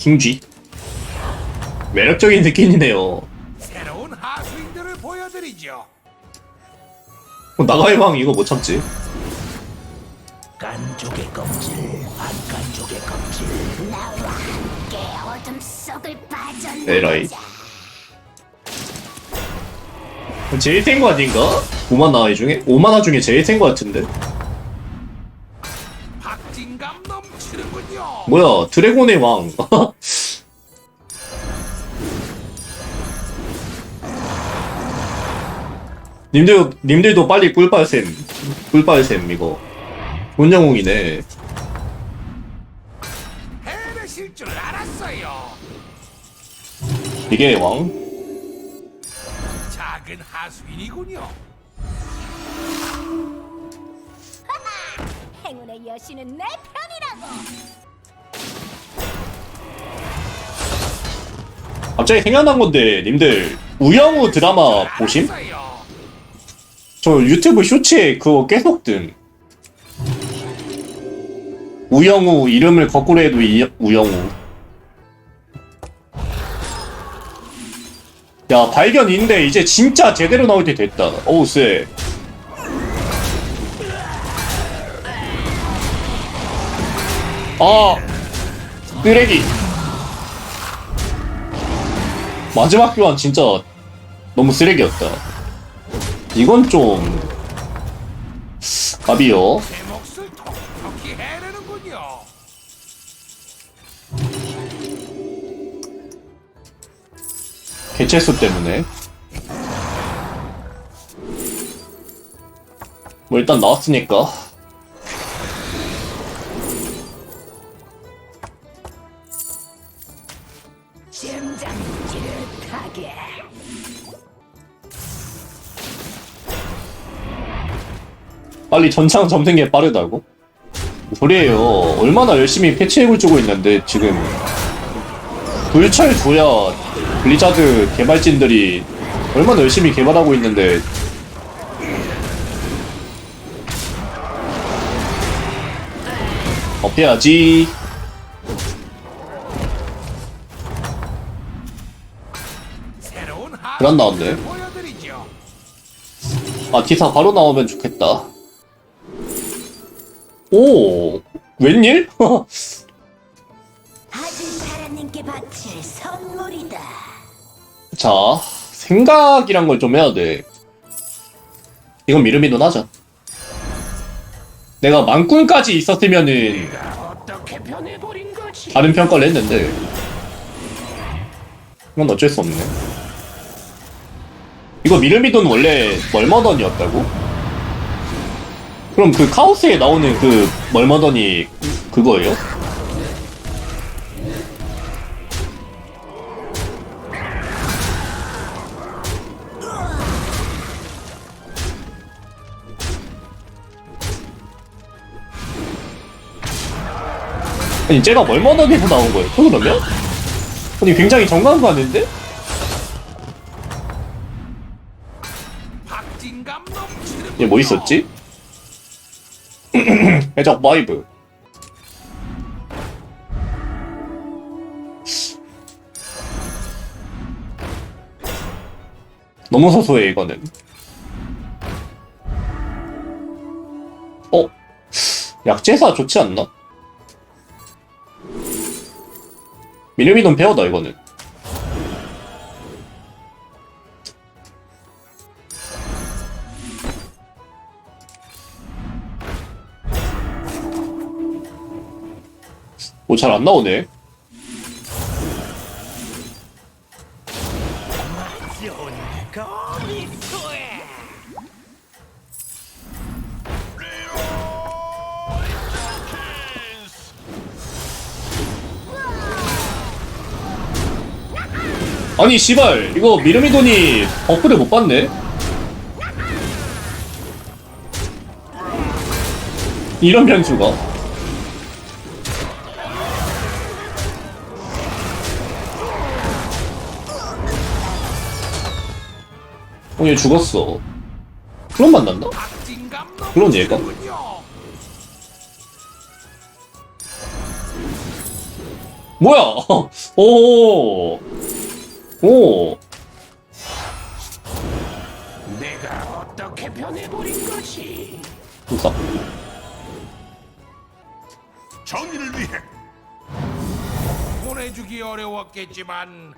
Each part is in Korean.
킹쥐 매력적인 스킨이네요 새로운 하수인들을 보여드리죠. 어, 나가의 왕 이거 못 참지 깐족의 껍질, 한깐족의 껍질. 나와 함께 어둠 속을 에라이. 빠져나가자. 제일 센거 아닌가? 5만화 중에? 5만화 중에 제일 센거 같은데 박진감 넘치는군요. 뭐야 드래곤의 왕 님들, 님들도 빨리 꿀빨샘 꿀빨샘 이거 본영웅이네 해내실 줄 알았어요. 이게 왕? 작은 하수인이군요. 행운의 여신은 내 편이라고. 갑자기 생각난 건데 님들. 우영우 드라마 보심? 저 유튜브 쇼츠에 그거 계속 뜸 우영우 이름을 거꾸로 해도 이, 우영우. 야 발견인데 이제 진짜 제대로 나올 때 됐다. 어우 쎄 아, 쓰레기. 마지막 교환 진짜 너무 쓰레기였다. 이건 좀 갑이요. 개체수 때문에. 뭐 일단 나왔으니까. 빨리 전창 접는 게 빠르다고? 뭔 소리예요. 얼마나 열심히 패치액을 주고 있는데 지금 불철 줘야 블리자드 개발진들이 얼마나 열심히 개발하고 있는데 업해야지. 그런 나왔네. 아 기사 바로 나오면 좋겠다. 오 웬일? 아들사라님께 바칠 선물이다. 자, 생각이란 걸 좀 해야 돼. 이건 미르미돈 하자. 내가 만꾼까지 있었으면은? 다른 평가를 했는데 이건 어쩔 수 없네. 이거 미르미돈 원래 멀머던이었다고? 그럼 그 카오스에 나오는 그 멀머던이 그거예요? 아니 쟤가 멀머던에서 나온 거예요? 또 그러면? 아니 굉장히 정감 가는데? 박진감 넘치는군요. 얘뭐 있었지? 해적 바이브 너무 소소해 이거는 어? 약제사 좋지 않나? 미르미돈 페어다 이거는 오 잘 안 나오네. 아니 씨발 이거 미르미돈이 버프를 못 받네? 이런 변수가 어, 얘 죽었어. 그럼 만났나? 그런 얘가? 뭐야? 오, 오, 내가 어떻게 변해버린 거지? 좋다. 정의를 위해 보내주기 어려웠겠지만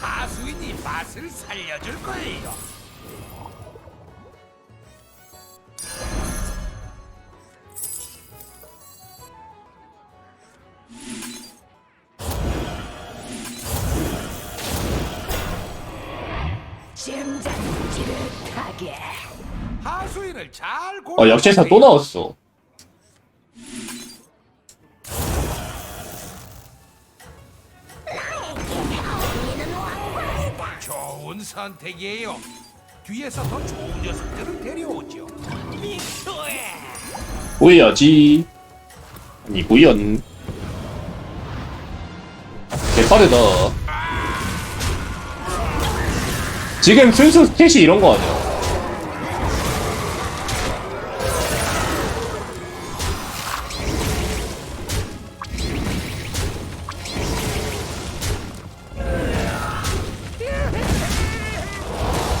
하수인이 맛을 살려줄 거예요. 하수인을 잘 아, 약체사 또 나왔어. 좋은 선택이에요. 뒤에서 더 좋은 녀석들을 데려오죠. 보여야지. 아니, 보연. 개빠르다. 지금 순수 스탯이 이런 거 아니야?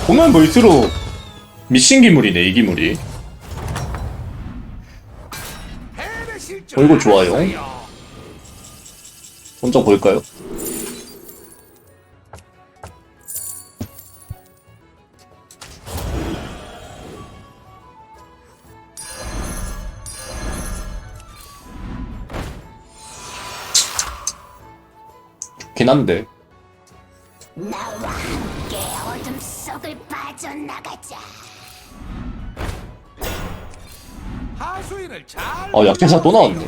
보면 볼수록 미신 기물이네, 이 기물이. 어, 이거 좋아요. 먼저 볼까요? 좋긴 한데 함께 어둠 속을 빠져나가자 하수인을 잘. 아 약체사 또 나왔네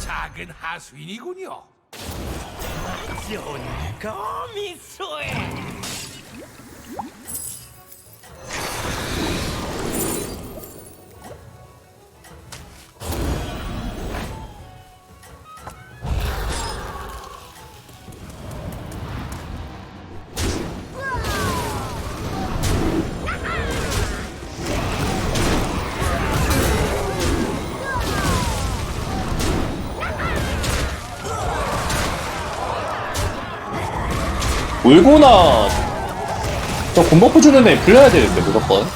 작은 하수인이군요. 좋은 거미소에 울고나. 저 군버프 주는 애 불려야 되는데 무조건.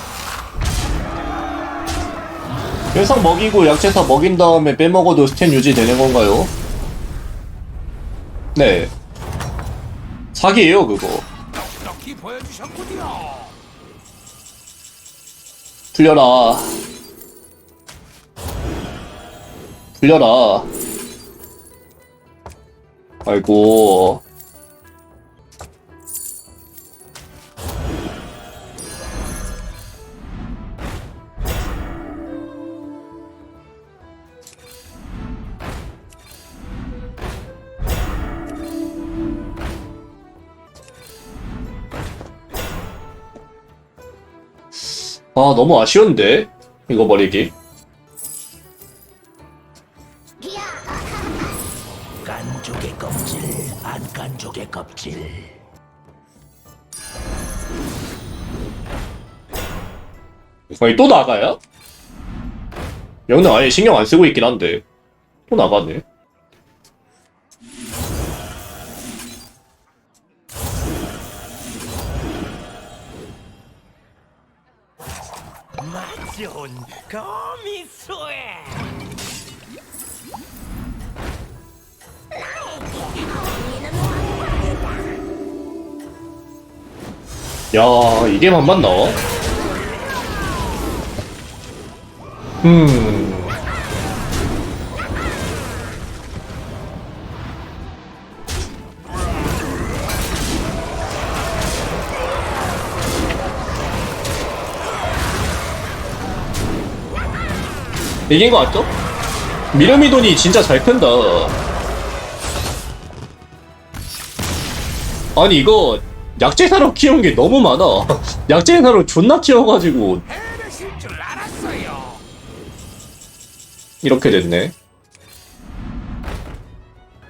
현상 먹이고 약체사 먹인 다음에 빼먹어도 스탠 유지되는 건가요? 네. 사기예요 그거. 풀려라. 풀려라. 아이고 아 너무 아쉬운데? 이거 버리기. 깐족의 껍질 안 깐족의 껍질. 아니 또 나가요? 영능 아예 신경 안 쓰고 있긴 한데. 또 나가네 좋은 거미소에 야 이게만 맞나? 음 이긴 거 같죠? 미르미돈이 진짜 잘 큰다 아니 이거 약재사로 키운 게 너무 많아 약재사로 존나 키워가지고. 이렇게 됐네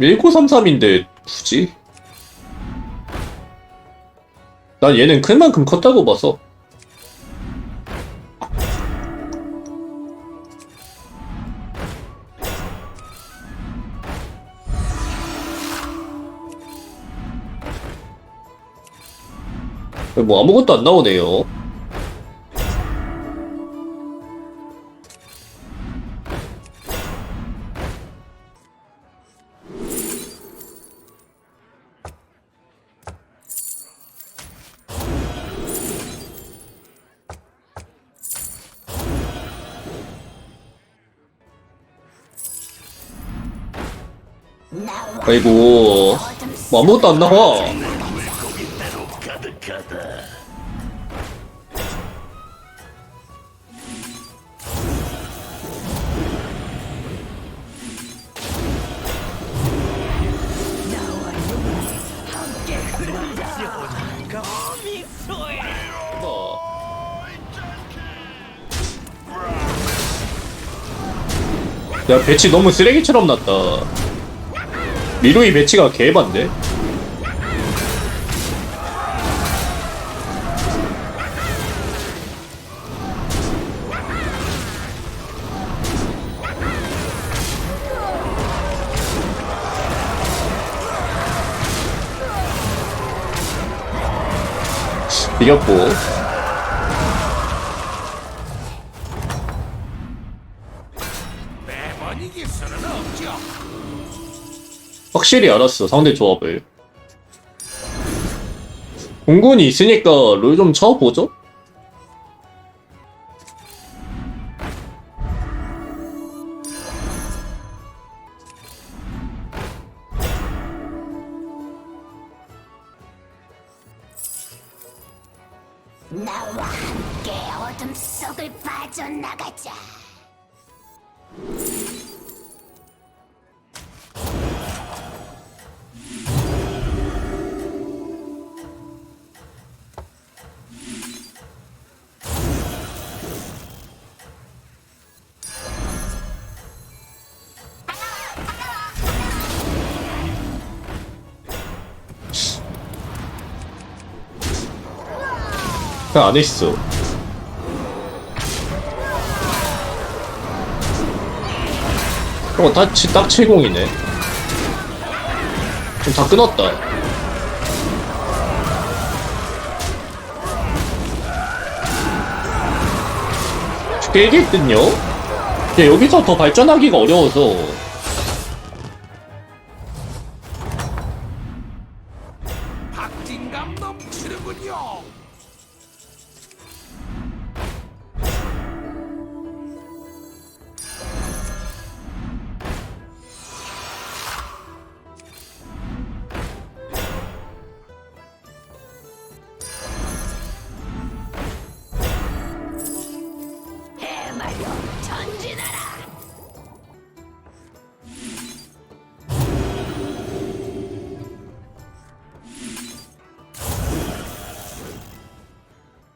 1933인데 굳이? 난 얘는 큰 만큼 컸다고 봐서. 뭐 아무것도 안 나오네요. 아이고, 뭐 아무것도 안 나와. 야 배치 너무 쓰레기처럼 났다 미루이 배치가 개반데? 이겼고 확실히 알았어 상대 조합을 공군이 있으니까 롤 좀 쳐보죠? 그냥 안 했어. 어, 딱, 치- 딱 70이네. 좀다 끊었다. 깨겠든요? 야, 여기서 더 발전하기가 어려워서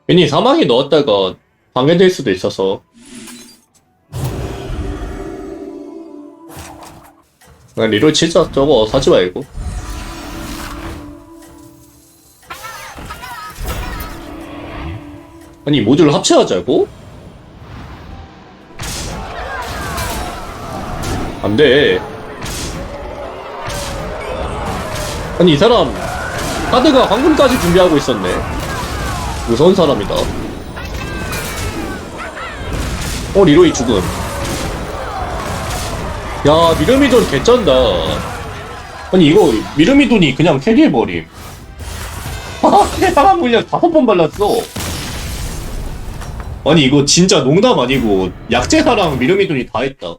괜히 사망에 넣었다가 방해될 수도 있어서. 그냥 리롤 치자. 저거 사지 말고. 아니 모듈 합체하자고? 안돼. 아니 이 사람 카드가 황금까지 준비하고 있었네 무서운 사람이다. 어, 리로이 죽음. 야, 미르미돈 개쩐다. 아니, 이거, 미르미돈이 그냥 캐리해버림. 아, 사람 물량 다섯 번 발랐어. 아니, 이거 진짜 농담 아니고, 약제사랑 미르미돈이 다 했다.